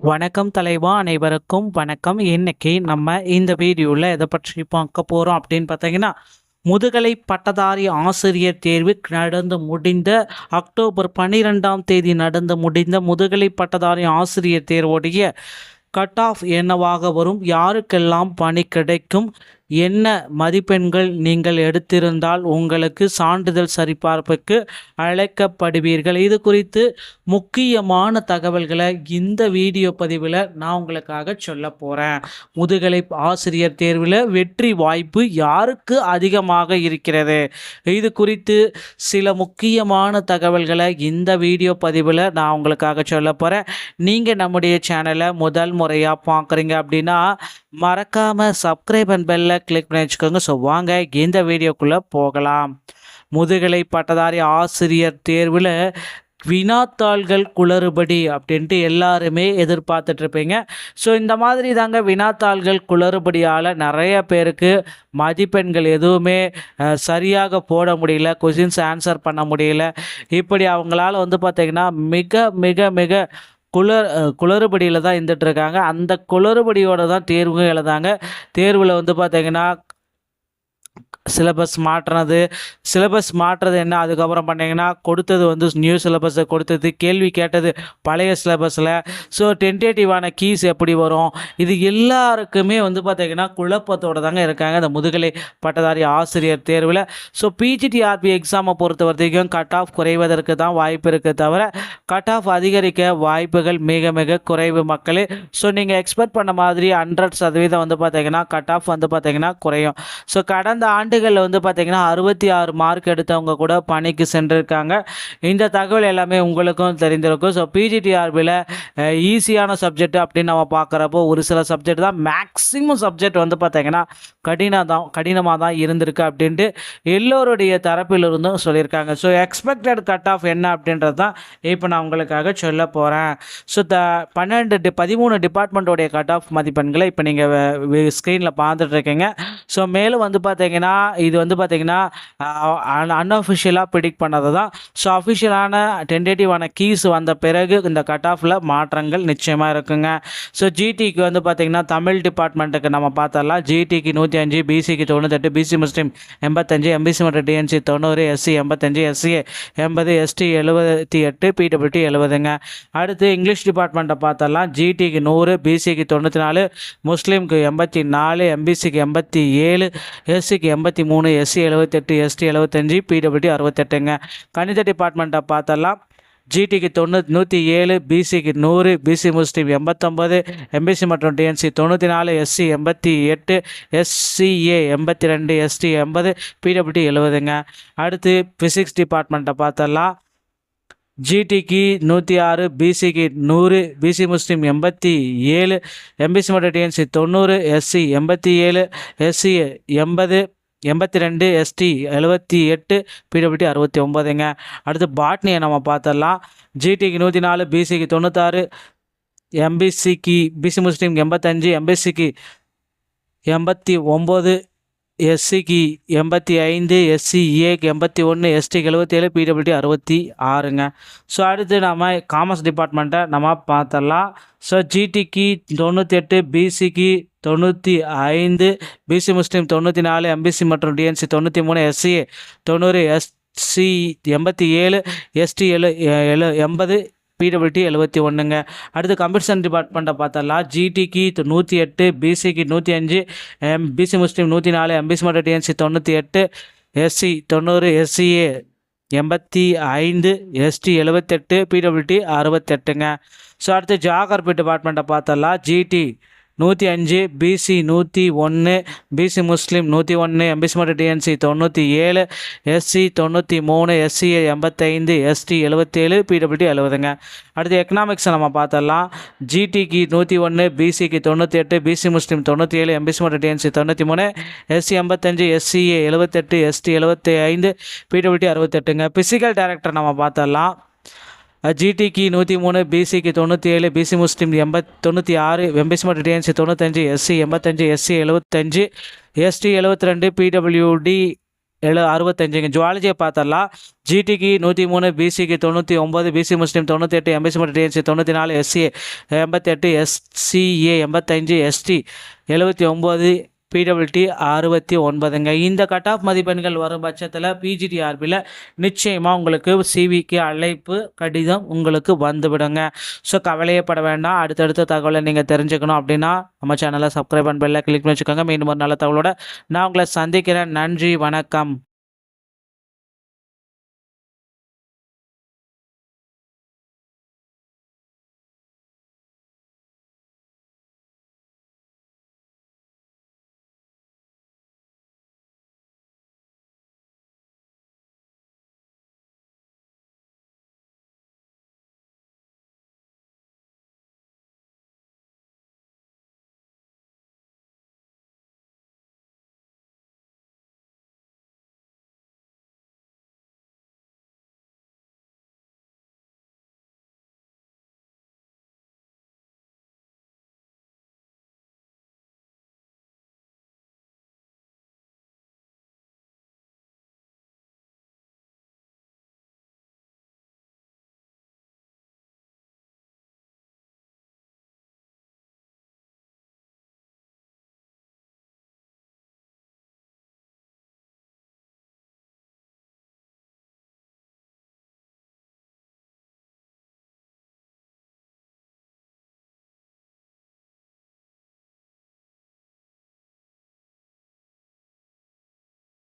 வணக்கம் தலைவா அனைவருக்கும் வணக்கம். இன்னைக்கு நம்ம இந்த வீடியோவில் எதை பற்றி பார்க்க போகிறோம் அப்படின்னு பார்த்தீங்கன்னா முதுகலை பட்டதாரி ஆசிரியர் தேர்வு நடந்து முடிந்த அக்டோபர் பன்னிரெண்டாம் தேதி நடந்து முடிந்த முதுகலை பட்டதாரி ஆசிரியர் தேர்வுடைய கட் ஆஃப் என்னவாக வரும்? யாருக்கெல்லாம் பணி கிடைக்கும்? என்ன மதிப்பெண்கள் நீங்கள் எடுத்திருந்தால் உங்களுக்கு சான்றிதழ் சரிபார்ப்புக்கு அழைக்கப்படுவீர்கள். இது குறித்து முக்கியமான தகவல்களை இந்த வீடியோ பதிவில் நான் உங்களுக்காக சொல்ல போகிறேன் முதுகலை ஆசிரியர் தேர்வில் வெற்றி வாய்ப்பு யாருக்கு அதிகமாக இருக்கிறது? இது குறித்து சில முக்கியமான தகவல்களை இந்த வீடியோ பதிவில் நான் உங்களுக்காக சொல்ல போகிறேன் நீங்கள் நம்முடைய சேனலை முதல் முறையாக பார்க்குறீங்க அப்படின்னா மறக்காமல் சப்ஸ்கிரைப் அண்ட் பெல்லை கிளிக் பண்ணி வச்சுக்கோங்க. ஸோ வாங்க இந்த வீடியோக்குள்ளே போகலாம். முதுகலை பட்டதாரி ஆசிரியர் தேர்வில் வினாத்தாள்கள் குளறுபடி அப்படின்ட்டு எல்லாருமே எதிர்பார்த்துட்ருப்பீங்க ஸோ இந்த மாதிரி தாங்க வினாத்தாள்கள் குளறுபடியால் நிறைய பேருக்கு மதிப்பெண்கள் எதுவுமே சரியாக போட முடியல கொஷின்ஸ் ஆன்சர் பண்ண முடியல. இப்படி அவங்களால வந்து பார்த்திங்கன்னா மிக மிக மிக குளர் குளறுபடியில் தான் இருந்துட்டு இருக்காங்க. அந்த குளறுபடியோட தான் தேர்வு எழுதாங்க. தேர்வில் வந்து பார்த்திங்கன்னா சிலபஸ் மாற்றினது. சிலபஸ் மாற்றுறது என்ன? அதுக்கப்புறம் பண்ணிங்கன்னா கொடுத்தது வந்து நியூ சிலபஸை கொடுத்தது கேள்வி கேட்டது பழைய சிலபஸில் ஸோ டென்டேட்டிவான கீஸ் எப்படி வரும்? இது எல்லாருக்குமே வந்து பார்த்திங்கன்னா குழப்பத்தோடு தாங்க இருக்காங்க இந்த முதுகலை பட்டதாரி ஆசிரியர் தேர்வில். ஸோ பிஜிடிஆர்பி எக்ஸாமை பொறுத்த வரைக்கும் கட் ஆஃப் குறைவதற்கு தான் வாய்ப்பு இருக்குது தவிர கட் ஆஃப் அதிகரிக்க வாய்ப்புகள் மிக மிக குறைவு மக்களே. ஸோ நீங்கள் எக்ஸ்பெக்ட் பண்ண மாதிரி ஹண்ட்ரட் சதவீதம் வந்து பார்த்திங்கன்னா கட் ஆஃப் வந்து பார்த்திங்கன்னா குறையும். ஸோ கடந்த ஆண்டு ஆண்டுகளில் வந்து பார்த்திங்கன்னா அறுபத்தி ஆறு மார்க் எடுத்தவங்க கூட பணிக்கு சென்றிருக்காங்க. இந்த தகவல் எல்லாமே உங்களுக்கும் தெரிந்திருக்கும். ஸோ பிஜிடிஆர்பியில் ஈஸியான சப்ஜெக்ட் அப்படின்னு நம்ம பார்க்குறப்போ ஒரு சில சப்ஜெக்ட் தான் மேக்ஸிமம் சப்ஜெக்ட் வந்து பார்த்திங்கன்னா கடினம் தான் கடினமாக தான் இருந்திருக்கு அப்படின்ட்டு எல்லோருடைய தரப்பிலிருந்தும் சொல்லியிருக்காங்க. ஸோ எக்ஸ்பெக்டட் கட் ஆஃப் என்ன அப்படின்றது தான் இப்போ நான் உங்களுக்காக சொல்ல போகிறேன் ஸோ த பன்னெண்டு டி பதிமூணு டிபார்ட்மெண்ட்டோடைய கட் ஆஃப் மதிப்பெண்களை இப்போ நீங்கள் ஸ்க்ரீனில் பார்த்துட்ருக்கீங்க ஸோ மேலும் வந்து பார்த்தீங்கன்னா இது வந்து பார்த்தீங்கன்னா அன்அஃபிஷியலாக ப்ரிடிக்ட் பண்ணது தான் ஸோ அஃபிஷியலான டென்டேட்டிவான கீஸ் வந்த பிறகு இந்த கட் ஆஃபில் மாற்றங்கள் நிச்சயமாக இருக்குங்க. ஸோ ஜிடிக்கு வந்து பார்த்தீங்கன்னா தமிழ் டிபார்ட்மெண்ட்டுக்கு நம்ம பார்த்தரலாம் ஜிடிக்கு நூற்றி அஞ்சு பிசிக்கு தொண்ணூத்தெட்டு பிசி முஸ்லீம் எண்பத்தஞ்சு எம்பிசி மற்றும் டிஎன்சி தொண்ணூறு எஸ்சி எண்பத்தஞ்சு எஸ்சிஏ எண்பது எஸ்டி எழுபத்தி எட்டு பிடபிள்யூடி எழுபதுங்க அடுத்து இங்கிலீஷ் டிபார்ட்மெண்ட்டை பார்த்தரலாம் ஜிடிக்கு நூறு பிசிக்கு தொண்ணூற்றி நாலு முஸ்லீம்க்கு எண்பத்தி நாலு எம்பிசிக்கு எண்பத்தி ஏழு எஸ்சிக்கு எண்பத்தி மூணு எஸ்சி எழுபத்தெட்டு எஸ்டி எழுபத்தஞ்சி பிடபிள்யூடி அறுபத்தெட்டுங்க கணித டிபார்ட்மெண்ட்டை பார்த்தரலாம் ஜிடிக்கு தொண்ணூத் நூற்றி ஏழு பிசிக்கு நூறு பிசி முஸ்லீம் எண்பத்தொம்பது எம்பிசி மற்றும் டிஎன்சி தொண்ணூற்றி நாலு எஸ்சி எண்பத்தி எட்டு எஸ்சிஏ எண்பத்தி ரெண்டு எஸ்டி எண்பது பிடபிள்யூடி எழுபதுங்க அடுத்து ஃபிசிக்ஸ் டிபார்ட்மெண்ட்டை பார்த்தரலாம் ஜிடிக்கு நூற்றி ஆறு பிசிக்கு நூறு பிசி முஸ்லீம் எண்பத்தி ஏழு எம்பிசி மற்றும் டிஎன்சி தொண்ணூறு எஸ்சி எண்பத்தி ஏழு எஸ்சி எண்பது எண்பத்தி ரெண்டு எஸ்டி எழுபத்தி எட்டு பிடபிள்யூடி அறுபத்தி ஒம்போதுங்க அடுத்து பாட்னியை நம்ம பார்த்துடலாம். ஜிடிக்கு நூற்றி நாலு பிசிக்கு தொண்ணூத்தாறு எம்பிசிக்கு பிசி முஸ்லீம் எண்பத்தஞ்சு எம்பிசிக்கு எண்பத்தி ஒம்பது எஸ்சிக்கு எண்பத்தி ஐந்து எஸ்சி ஏக்கு எண்பத்தி ஒன்று எஸ்டிக்கு எழுபத்தேழு பிடபிள்யூடி அறுபத்தி ஆறுங்க. ஸோ அடுத்து நம்ம காமர்ஸ் டிபார்ட்மெண்ட்டை நம்ம பார்த்தரலாம் ஸோ ஜிடிக்கு தொண்ணூற்றி எட்டு பிசிக்கு தொண்ணூற்றி ஐந்து பிசி முஸ்லீம் தொண்ணூற்றி நாலு எம்பிசி மற்றும் டிஎன்சி தொண்ணூற்றி மூணு எஸ்சி தொண்ணூறு எஸ்சி எண்பத்தி ஏழு எஸ்டி எழு எழு எண்பது பிடபிள்யூடி எழுபத்தி ஒன்றுங்க அடுத்து கம்ப்யூட்டர் டிபார்ட்மெண்ட்டை பார்த்தரலாம் ஜிடிக்கு நூற்றி எட்டு பிசிக்கு நூற்றி அஞ்சு எம் பிசி முஸ்லீம் நூற்றி நாலு எம்பிசி மற்றும் டிஎன்சி தொண்ணூற்றி எட்டு எஸ்சி தொண்ணூறு எஸ்சிஏ எண்பத்தி ஐந்து எஸ்டி எழுபத்தெட்டு பிடபிள்யூடி அறுபத்தெட்டுங்க ஸோ அடுத்து ஜாகிரபி டிபார்ட்மெண்ட்டை பார்த்தரலாம் ஜிடி நூற்றி அஞ்சு பிசி நூற்றி ஒன்று பிசி முஸ்லீம் நூற்றி ஒன்று எம்பிசி மற்றும் டிஎன்சி தொண்ணூற்றி ஏழு எஸ்சி தொண்ணூற்றி மூணு எஸ்சி எண்பத்தைந்து எஸ்டி எழுபத்தேழு பிடபிள்யூடி எழுபதுங்க அடுத்து எக்கனாமிக்ஸை நம்ம பார்த்தலாம் ஜிடிக்கு நூற்றி ஒன்று பிசிக்கு தொண்ணூற்றி எட்டு பிசி முஸ்லீம் தொண்ணூற்றி ஏழு எம்பிசி மற்றும் டிஎன்சி தொண்ணூற்றி மூணு எஸ்சி எண்பத்தஞ்சு எஸ்சிஏ எழுபத்தெட்டு எஸ்டி எழுபத்தி ஐந்து பிடபிள்யூடி அறுபத்தெட்டுங்க ஃபிசிக்கல் டேரக்டர் நம்ம பார்த்தலாம் ஜிடிக்கு நூற்றி மூணு பிசிக்கு தொண்ணூற்றி ஏழு பிசி முஸ்லீம் எண்பத் தொண்ணூற்றி ஆறு எம்பிசி மற்றும் டிஎன்சி தொண்ணூத்தஞ்சு எஸ்சி எண்பத்தஞ்சு எஸ்சி எழுபத்தஞ்சு எஸ்டி எழுபத்தி ரெண்டு பிடபிள்யூடி எழு அறுபத்தஞ்சுங்க ஜுவாலஜியை பார்த்தரலாம் ஜிடிக்கு நூற்றி மூணு பிசிக்கு தொண்ணூற்றி ஒம்பது பிசி முஸ்லீம் தொண்ணூற்றி எட்டு எம்பிசி மற்றும் டிஎன்சி தொண்ணூற்றி நாலு எஸ்சி எண்பத்தெட்டு எஸ்சிஏ எண்பத்தஞ்சு எஸ்டி எழுபத்தி ஒம்பது பிடபிள்டி அறுபத்தி ஒன்பதுங்க. இந்த கட் ஆஃப் மதிப்பெண்கள் வரும் பட்சத்தில் பிஜிடிஆர்பியில் நிச்சயமாக உங்களுக்கு சிவிக்கு அழைப்பு கடிதம் உங்களுக்கு வந்துவிடுங்க. ஸோ கவலையப்பட வேண்டாம். அடுத்தடுத்த தகவலை நீங்கள் தெரிஞ்சுக்கணும் அப்படின்னா நம்ம சேனலை சப்ஸ்கிரைப் பண்ண பெல்ல கிளிக் பண்ணி வச்சுக்கோங்க. மீண்டும் ஒரு நல்ல தகவலோட நான் உங்களை சந்திக்கிறேன். நன்றி வணக்கம்.